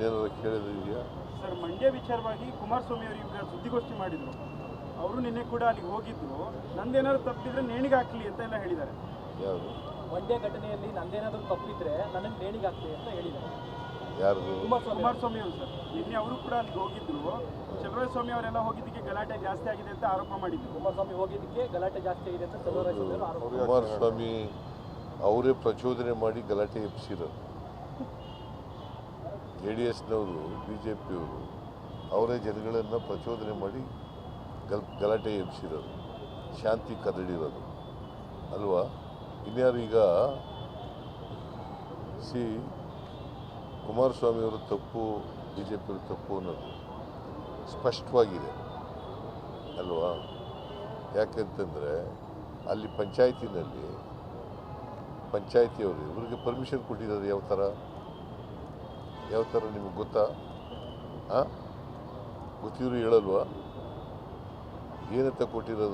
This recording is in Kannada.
ಇನ್ನೇನಾದ್ರು ಕೇಳಿದ್ರು ಇದೆಯಾ ಸರ್ ಮಂಡ್ಯ ವಿಚಾರವಾಗಿ ಕುಮಾರಸ್ವಾಮಿ ಅವರು ಈಗ ಸುದ್ದಿಗೋಷ್ಠಿ ಮಾಡಿದ್ರು. ಅವರು ನಿನ್ನೆ ಕೂಡ ಅಲ್ಲಿಗೆ ಹೋಗಿದ್ರು. ನಂದೇನಾದ್ರು ತಪ್ಪಿದ್ರೆ ನೇಣಿಗೆ ಹಾಕ್ಲಿ ಅಂತ ಎಲ್ಲ ಹೇಳಿದ್ದಾರೆ. ಯಾರು? ಮಂಡ್ಯ ಘಟನೆಯಲ್ಲಿ ನಂದೇನಾದ್ರು ತಪ್ಪಿದ್ರೆ ನನಗೆ ನೇಣಿಗೆ ಹಾಕ್ಲಿ ಅಂತ ಹೇಳಿದ್ದಾರೆ. ಯಾರ್ದು ಕುಮಾರಸ್ವಾಮಿ. ಅವರು ಸರ್. ನಿನ್ನೆ ಅವರು ಕೂಡ ಅಲ್ಲಿಗೆ ಹೋಗಿದ್ರು. ಸ್ವಾಮಿ ಅವರೆಲ್ಲ ಹೋಗಿದ್ದಕ್ಕೆ ಗಲಾಟೆ ಜಾಸ್ತಿ ಆಗಿದೆ ಅಂತ ಆರೋಪ ಮಾಡಿದ್ರು. ಕುಮಾರಸ್ವಾಮಿ ಹೋಗಿದ್ದಕ್ಕೆ ಗಲಾಟೆ ಜಾಸ್ತಿ ಆಗಿದೆ ಅಂತ ಚಂದ್ರಸ್ವಾಮಿ ಅವರು ಆರೋಪ ಕುಮಾರಸ್ವಾಮಿ ಅವರೇ ಪ್ರಚೋದನೆ ಮಾಡಿ ಗಲಾಟೆ ಎಬ್ಸಿರೋದು ಜೆ ಡಿ ಎಸ್ನವರು, ಬಿ ಜೆ ಪಿಯವರು ಅವರೇ ಜನಗಳನ್ನು ಪ್ರಚೋದನೆ ಮಾಡಿ ಗಲ್, ಗಲಾಟೆ ಎಬ್ಸಿರೋದು ಶಾಂತಿ ಕದಡಿರೋದು. ಅಲ್ವಾ? ಇನ್ಯಾರು ಈಗ ಸಿ ಕುಮಾರಸ್ವಾಮಿಯವರು ತಪ್ಪು, ಬಿ ಜೆ ಪಿಯವರು ತಪ್ಪು ಅನ್ನೋದು ಸ್ಪಷ್ಟವಾಗಿದೆ. ಅಲ್ವಾ? ಯಾಕೆಂತಂದರೆ ಅಲ್ಲಿ ಪಂಚಾಯತಿನಲ್ಲಿ ಪಂಚಾಯತಿಯವರು ಇವರಿಗೆ ಪರ್ಮಿಷನ್ ಕೊಟ್ಟಿದ್ದಾರೆ ಯಾವ ಥರ ಯಾವ ಥರ ನಿಮಗೆ ಗೊತ್ತಾ? ಹಾಂ ಗೊತ್ತಿದ್ರು ಹೇಳಲ್ವಾ? ಏನಂತ ಕೊಟ್ಟಿರೋದು?